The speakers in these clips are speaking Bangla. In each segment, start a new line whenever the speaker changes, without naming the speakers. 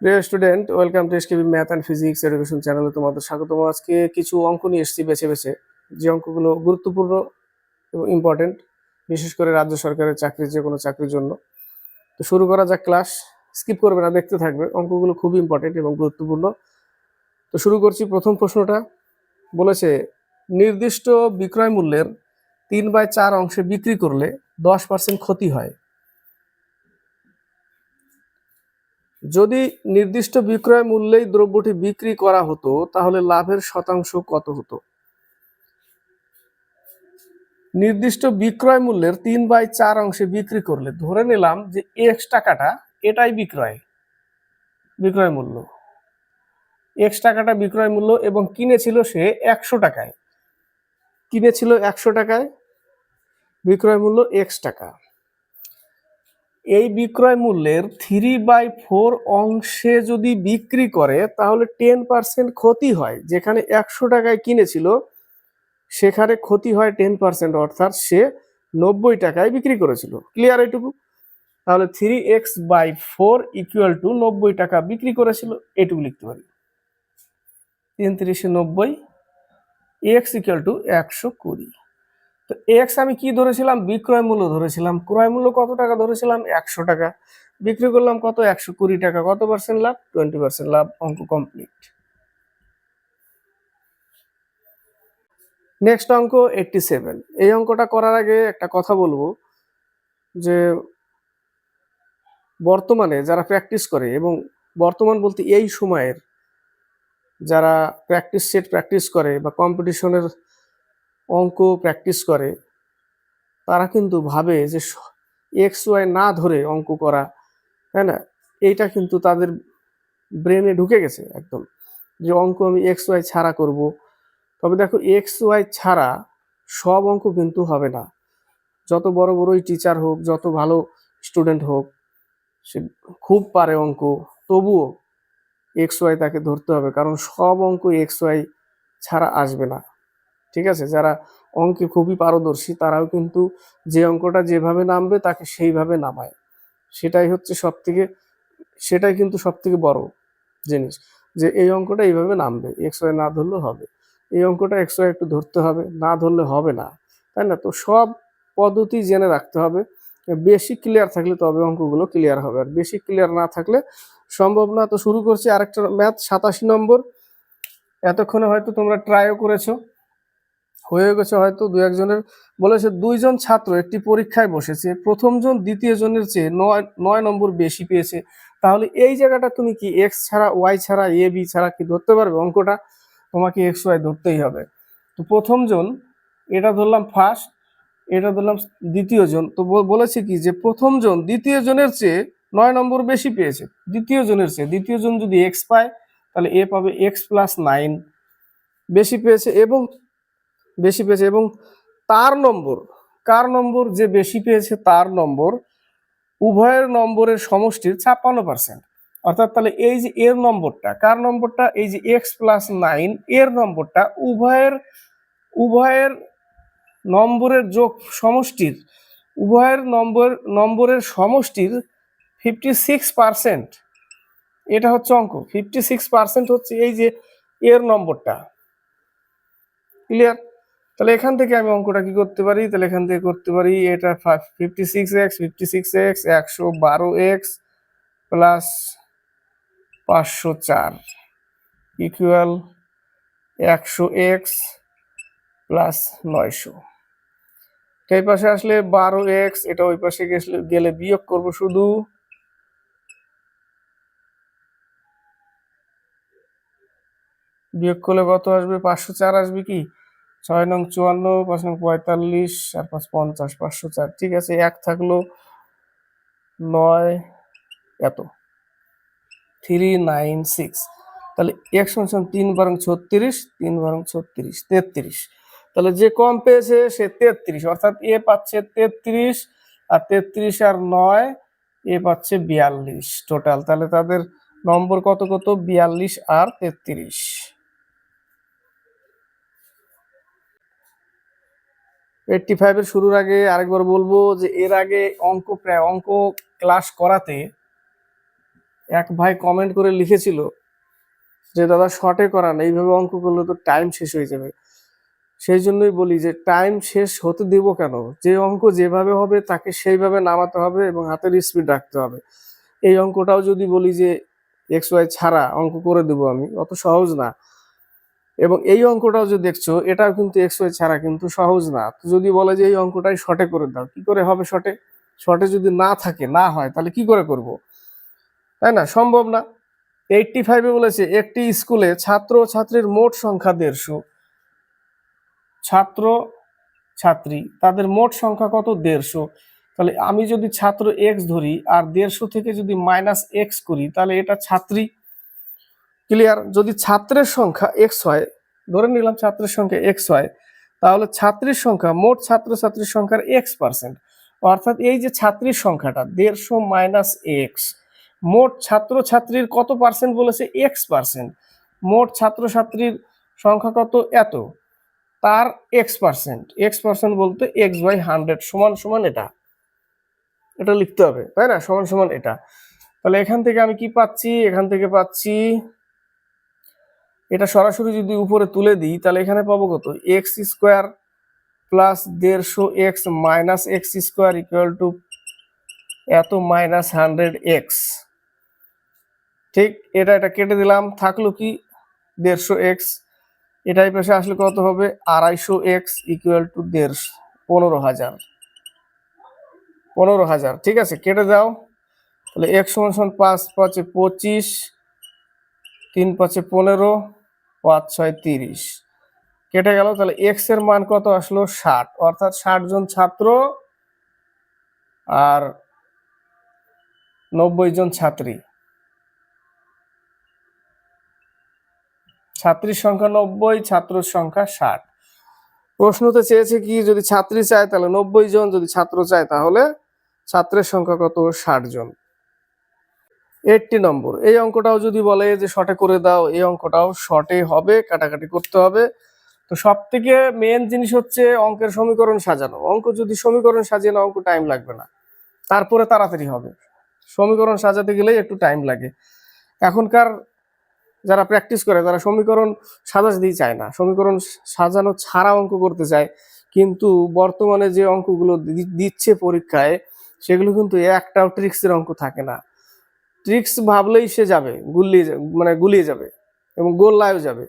প্রিয় student, welcome to SKB math and physics education চ্যানেলে তোমাদের স্বাগতম। আজকে কিছু অঙ্ক নিয়ে এসেছি বেছে বেছে। যে অঙ্কগুলো গুরুত্বপূর্ণ এবং ইম্পর্টেন্ট বিশেষ করে রাজ্য সরকারের চাকরি যে কোনো চাকরির জন্য। তো শুরু করা যাক ক্লাস। স্কিপ করবে না, দেখতে থাকবে। অঙ্কগুলো খুব ইম্পর্টেন্ট এবং গুরুত্বপূর্ণ। তো শুরু করছি প্রথম প্রশ্নটা। বলেছে, নির্দিষ্ট বিক্রয় মূল্যের তিন বাই চার অংশে বিক্রি করলে দশ পার্সেন্ট ক্ষতি হয়। যদি নির্দিষ্ট বিক্রয় মূল্যেই দ্রব্যটি বিক্রি করা হতো, তাহলে লাভের শতাংশ কত হতো? নির্দিষ্ট বিক্রয় মূল্যের তিন বাই চার অংশে বিক্রি করলে ধরে নিলাম যে এক্স টাকাটা, এটাই বিক্রয় বিক্রয় মূল্য। এক্স টাকাটা বিক্রয় মূল্য এবং কিনেছিল সে একশো টাকায়। কিনেছিল একশো টাকায়, বিক্রয় মূল্য এক্স টাকা। এই বিক্রয় মূল্যের থ্রি বাই ফোর অংশে যদি বিক্রি করে, তাহলে টেন পার্সেন্ট ক্ষতি হয়। যেখানে একশো টাকায় কিনেছিল, সেখানে ক্ষতি হয় টেন পার্সেন্ট অর্থাৎ সে নব্বই টাকায় বিক্রি করেছিল। ক্লিয়ার এটুকু? তাহলে three X by four equal to নব্বই টাকা বিক্রি করেছিল, এটুকু লিখতে পারি। তিন তিরিশে নব্বই এক্স ইকুয়াল টু একশো কুড়ি। তো এক্স আমি কি ধরেছিলাম? বিক্রয় মূল্য ধরেছিলাম। ক্রয় মূল্য কত টাকা ধরেছিলাম? একশো টাকা। বিক্রি করলাম কত? একশো কুড়ি টাকা। কত পার্সেন্ট লাভ? টোয়েন্টি পার্সেন্ট লাভ অঙ্ক কমপ্লিট নেক্সট অঙ্ক এইটটি সেভেন এই অঙ্কটা করার আগে একটা কথা বলব, যে বর্তমানে যারা প্র্যাকটিস করে এবং বর্তমান বলতে এই সময়ের যারা প্র্যাকটিস সেট প্র্যাকটিস করে বা কম্পিটিশনের অঙ্ক প্র্যাকটিস করে, তারা কিন্তু ভাবে যে এক্স ওয়াই না ধরে অঙ্ক করা, তাই না? এইটা কিন্তু তাদের ব্রেনে ঢুকে গেছে একদম, যে অঙ্ক আমি এক্স ওয়াই ছাড়া করব। তবে দেখো এক্স ওয়াই ছাড়া সব অঙ্ক কিন্তু হবে না। যত বড় বড়ই টিচার হোক, যত ভালো স্টুডেন্ট হোক, সে খুব পারে অঙ্ক, তবুও এক্স ওয়াই তাকে ধরতে হবে, কারণ সব অঙ্ক এক্স ওয়াই ছাড়া আসবে না। ঠিক আছে? যারা অঙ্কে খুবই পারদর্শী, তারাও কিন্তু যে অঙ্কটা যেভাবে নামবে তাকে সেইভাবে নামায়। সেটাই হচ্ছে সব থেকে সেটাই কিন্তু সব থেকে বড় জিনিস, যে এই অঙ্কটা এইভাবে নামবে এক্স না ধরলেও হবে। এই অঙ্কটা এক্স একটু ধরতে হবে, না ধরলে হবে না, তাই না? তো সব পদ্ধতি জেনে রাখতে হবে। বেশি ক্লিয়ার থাকলে তবে অঙ্কগুলো ক্লিয়ার হবে। আর বেশি ক্লিয়ার না থাকলে সম্ভব না। তো শুরু করছি আরেকটা ম্যাথ সাতাশি নম্বর। এতক্ষণে হয়তো তোমরা ট্রাইও করেছ। হয়ে গেছে হয়তো দু একজনের বলেছে দুইজন ছাত্র একটি পরীক্ষায় বসেছে প্রথম জন দ্বিতীয় জনের চেয়ে নয় নয় নম্বর বেশি পেয়েছে। তাহলে এই জায়গাটা তুমি কি এক্স ছাড়া ওয়াই ছাড়া এ বি ছাড়া কি ধরতে পারবে? অঙ্কটা তোমাকে এক্স ওয়াই ধরতেই হবে। তো প্রথম জন এটা ধরলাম ফার্স্ট এটা ধরলাম দ্বিতীয় জন তো বলেছে কি যে প্রথম জন দ্বিতীয় জনের চেয়ে নয় নম্বর বেশি পেয়েছে। দ্বিতীয় জনের চেয়ে দ্বিতীয় জন যদি এক্স পায়, তাহলে এ পাবে এক্স প্লাস নাইন বেশি পেয়েছে এবং বেশি পেয়েছে এবং তার নম্বর, কার নম্বর যে বেশি পেয়েছে তার নম্বর উভয়ের নম্বরের সমষ্টির ছাপ্পান্ন পার্সেন্ট অর্থাৎ তাহলে এই যে এর নম্বরটা, কার নম্বরটা? এই যে এক্স প্লাস নাইন এর নম্বরটা উভয়ের উভয়ের নম্বরের যোগ সমষ্টির, উভয়ের নম্বর, নম্বরের সমষ্টির ফিফটি সিক্স পার্সেন্ট এটা হচ্ছে অঙ্ক ফিফটি সিক্স পার্সেন্ট হচ্ছে এই যে এর নম্বরটা। ক্লিয়ার তাহলে এখান থেকে আমি অঙ্কটা কি করতে পারি? তাহলে এখান থেকে করতে পারি, এটা fifty six X fifty six X একশো বারো এক্স প্লাস পাঁচশো চার ইকুয়াল একশো এক্স প্লাস নয়শো। এই পাশে আসলে বারো এক্স এটা ওই পাশে গেলে গেলে বিয়োগ করব শুধু বিয়োগ করলে কত আসবে? পাঁচশো চার আসবে কি? ছয় নং চুয়ান্ন, পাঁচ নং পঁয়তাল্লিশ আর পাঁচ পঞ্চাশ, পাঁচশো চার। ঠিক আছে, এক থাকল নয় এত। Three nine six. তাহলে এক সমান তিন বারং ছত্রিশ, তিন বারং ছত্রিশ, তেত্রিশ। তাহলে যে কম পেয়েছে সে তেত্রিশ, অর্থাৎ এ পাচ্ছে তেত্রিশ আর তেত্রিশ আর নয়, এ পাচ্ছে বিয়াল্লিশ টোটাল। তাহলে তাদের নম্বর কত কত? বিয়াল্লিশ আর তেত্রিশ। এইটটি ফাইভের শুরুর আগে আরেকবার বলব যে এর আগে অঙ্ক প্রায় অঙ্ক ক্লাস করাতে এক ভাই কমেন্ট করে লিখেছিল যে, দাদা শর্টে করান, এইভাবে অঙ্ক করলে তো টাইম শেষ হয়ে যাবে। সেই জন্যই বলি যে টাইম শেষ হতে দেব কেন? যে অঙ্ক যেভাবে হবে তাকে সেইভাবে নামাতে হবে এবং হাতের স্পিড রাখতে হবে। এই অঙ্কটাও যদি বলি যে এক্স ওয়াই ছাড়া অঙ্ক করে দেবো আমি, অত সহজ না। এবং এই অঙ্কটাও যে দেখছ, এটাও কিন্তু এক্স ওয়াই ছাড়া কিন্তু সহজ না। যদি বলে যে এই অঙ্কটাই শর্টে করে দাও, কি করে হবে শর্টে শর্টে যদি না থাকে, না হয়, তাহলে কি করে করব? তাই না? সম্ভব না। এইটটি ফাইভে বলেছে, একটি স্কুলে ছাত্র ছাত্রীর মোট সংখ্যা দেড়শো। ছাত্র, ছাত্রী, তাদের মোট সংখ্যা কত? দেড়শো। তাহলে আমি যদি ছাত্র এক্স ধরি আর দেড়শো থেকে যদি মাইনাস এক্স করি, তাহলে এটা ছাত্রী ক্লিয়ার? যদি ছাত্রের সংখ্যা এক্স হয়, ধরে নিলাম ছাত্রের সংখ্যা এক্স হয়, তাহলে ছাত্রীর সংখ্যা মোট ছাত্রছাত্রীর সংখ্যার এক্স পার্সেন্ট অর্থাৎ এই যে ছাত্রীর সংখ্যাটা, দেড়শো মাইনাস এক্স মোট ছাত্রছাত্রীর কত পার্সেন্ট বলেছে? এক্স পার্সেন্ট মোট ছাত্রছাত্রীর সংখ্যা কত? এত। তার এক্স পার্সেন্ট এক্স পার্সেন্ট বলতে এক্স বাই হান্ড্রেড সমান সমান এটা। এটা লিখতে হবে, তাই না? সমান সমান এটা। তাহলে এখান থেকে আমি কি পাচ্ছি? এখান থেকে পাচ্ছি এটা সরাসরি যদি উপরে তুলে দিই, তাহলে এখানে পাবো কত? এক্স স্কোয়ার প্লাস দেড়শো X minus X square equal to এত মাইনাস হান্ড্রেড এক্স ঠিক, এটা এটা কেটে দিলাম। থাকল কি? দেড়শো এক্স এটাই পাশে আসলে কত হবে? আড়াইশো এক্স ইকুয়াল টু দেড়শো, পনেরো হাজার। পনেরো হাজার, ঠিক আছে, কেটে দাও। তাহলে এক সমান পাঁচ পাঁচে পঁচিশ, তিন পাঁচে পনেরো পাঁচ, ছয়, তিরিশ। কেটে গেল, তাহলে এক্সের মান কত আসলো? ষাট। অর্থাৎ ষাট জন ছাত্র আর নব্বই জন ছাত্রী। ছাত্রীর সংখ্যা নব্বই, ছাত্রর সংখ্যা ষাট। প্রশ্নতে চেয়েছে কি, যদি ছাত্রী চায়, তাহলে নব্বই জন, যদি ছাত্র চায়, তাহলে ছাত্রের সংখ্যা কত? ষাট জন। এইটটি নম্বর। এই অঙ্কটাও যদি বলে যে শর্টে করে দাও, এই অঙ্কটাও শর্টে হবে, কাটাকাটি করতে হবে। তো সব থেকে মেন জিনিস হচ্ছে অঙ্কের সমীকরণ সাজানো। অঙ্ক যদি সমীকরণ সাজিয়ে না অঙ্ক টাইম লাগবে না। তারপরে তাড়াতাড়ি হবে। সমীকরণ সাজাতে গেলেই একটু টাইম লাগে। এখনকার যারা প্র্যাকটিস করে, তারা সমীকরণ সাজাতেই চায় না। সমীকরণ সাজানো ছাড়া অঙ্ক করতে চায়। কিন্তু বর্তমানে যে অঙ্কগুলো দিচ্ছে পরীক্ষায়, সেগুলো কিন্তু একটাও ট্রিক্সের অঙ্ক থাকে না। ট্রিক্স ভাবলেই সে যাবে, গুলিয়ে মানে গুলিয়ে যাবে এবং গোল্লায়ও যাবে।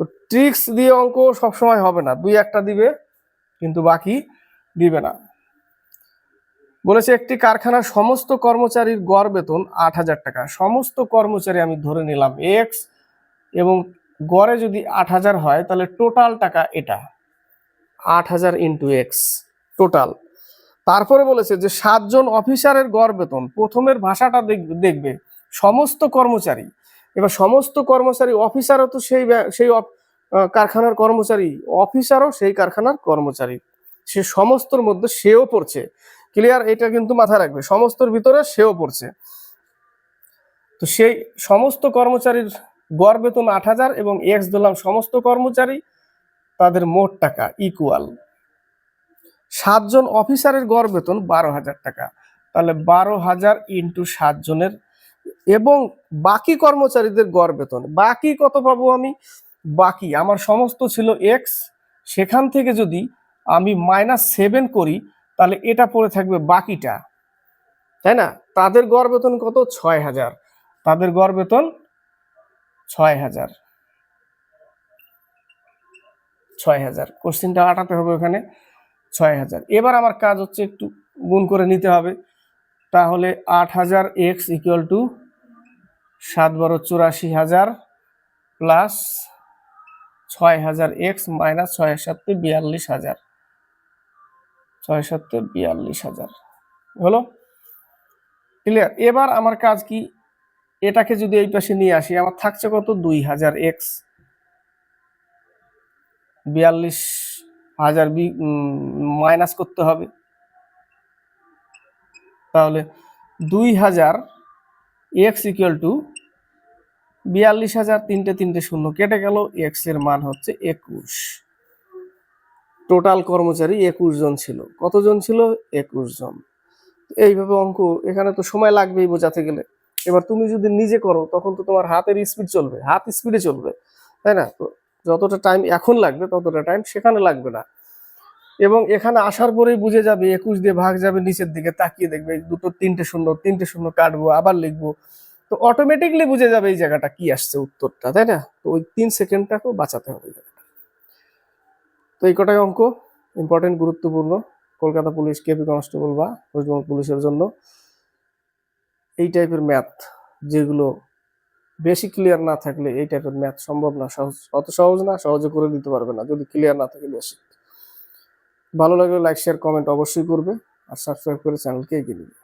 তো ট্রিক্স দিয়ে অঙ্ক সবসময় হবে না, দুই একটা দিবে কিন্তু বাকি দিবে না। বলেছে, একটি কারখানার সমস্ত কর্মচারীর গড় বেতন আট হাজার টাকা। সমস্ত কর্মচারী আমি ধরে নিলাম এক্স এবং গড়ে যদি আট হাজার হয়, তাহলে টোটাল টাকা এটা, আট হাজার ইন্টু এক্স টোটাল তারপরে বলেছে যে সাতজন অফিসারের গড় বেতন, প্রথমের ভাষাটা দেখ- দেখবে, সমস্ত কর্মচারী। এবার সমস্ত কর্মচারী অফিসারও তো সেই সেই কারখানার কর্মচারী, অফিসারও সেই কারখানার কর্মচারী। সে সমস্তর মধ্যে সেও পড়ছে। ক্লিয়ার? এটা কিন্তু মাথায় রাখবে, সমস্তর ভিতরে সেও পড়ছে। তো সেই সমস্ত কর্মচারীর গড় বেতন আট হাজার এবং এক্স দিলাম সমস্ত কর্মচারী, তাদের মোট টাকা ইকুয়াল সাতজন অফিসারের গড় বেতন বারো হাজার টাকা। তাহলে বারো হাজার ইন্টু সাতজনের এবং বাকি কর্মচারীদের গড় বেতন। বাকি কত পাবো আমি? বাকি। আমার সমস্ত ছিল এক্স সেখান থেকে যদি আমি মাইনাস সেভেন করি, তাহলে এটা পড়ে থাকবে বাকিটা। তাই না? তাদের গড় বেতন কত? ছয় হাজার। তাদের গড় বেতন ছয় হাজার। ছয় হাজার। কোশ্চিনটা আটাতে হবে ওখানে। ছয় হাজার। এবার আমার কাজ হচ্ছে একটু গুণ করে নিতে হবে। তাহলে আট হাজার এক্স ইকুয়াল টু সাত বারো চুরাশি হাজার প্লাস ছয় হাজার এক্স মাইনাস ছয় সাতে বিয়াল্লিশ হাজার। ছয় সাতে বিয়াল্লিশ হাজার। হলো? ক্লিয়ার এবার আমার কাজ কি? এটাকে যদি এই পাশে নিয়ে আসি, আমার থাকছে কত? দুই হাজার এক্স। বিয়াল্লিশ হাজার বি মাইনাস করতে হবে। তাহলে দুই হাজার এক্স ইকুয়াল টু বিয়াল্লিশ হাজার তিনটে তিনটে শূন্য কেটে গেল, এক্সের মান হচ্ছে একুশ। টোটাল কর্মচারী একুশ জন ছিল। কতজন ছিল? একুশ জন। এইভাবে অঙ্ক, এখানে তো সময় লাগবেই বোঝাতে গেলে। এবার তুমি যদি নিজে করো, তখন তো তোমার হাতের স্পিড চলবে, হাত স্পিডে চলবে, তাই না? তো যতটা টাইম এখন লাগবে, ততটা টাইম সেখানে লাগবে না। এবং এখানে আসার পরেই বুঝে যাবে, একুশ দিয়ে ভাগ যাবে, নিচের দিকে তাকিয়ে দেখবে, দুটো তিনটে শূন্য তিনটে শূন্য কাটবো, আবার লিখব। তো অটোমেটিকলি বুঝে যাবে এই জায়গাটা কি আসছে উত্তরটা, তাই না? তো ওই তিন সেকেন্ডটাকেও বাঁচাতে হবে। তো এই কটাই অঙ্ক ইম্পর্টেন্ট গুরুত্বপূর্ণ। কলকাতা পুলিশ, কেপি কনস্টেবল বা ওয়েস্টবেঙ্গল পুলিশের জন্য। এই টাইপের ম্যাথ যেগুলো বেশি ক্লিয়ার না থাকলে এই টাইপের ম্যাথ সম্ভব না, সহজ, অত সহজ না, সহজে করে দিতে পারবে না, যদি ক্লিয়ার না থাকে বেশি। ভালো লাগলে লাইক শেয়ার কমেন্ট অবশ্যই করবে, আর সাবস্ক্রাইব করে চ্যানেলকে এগিয়ে দিবে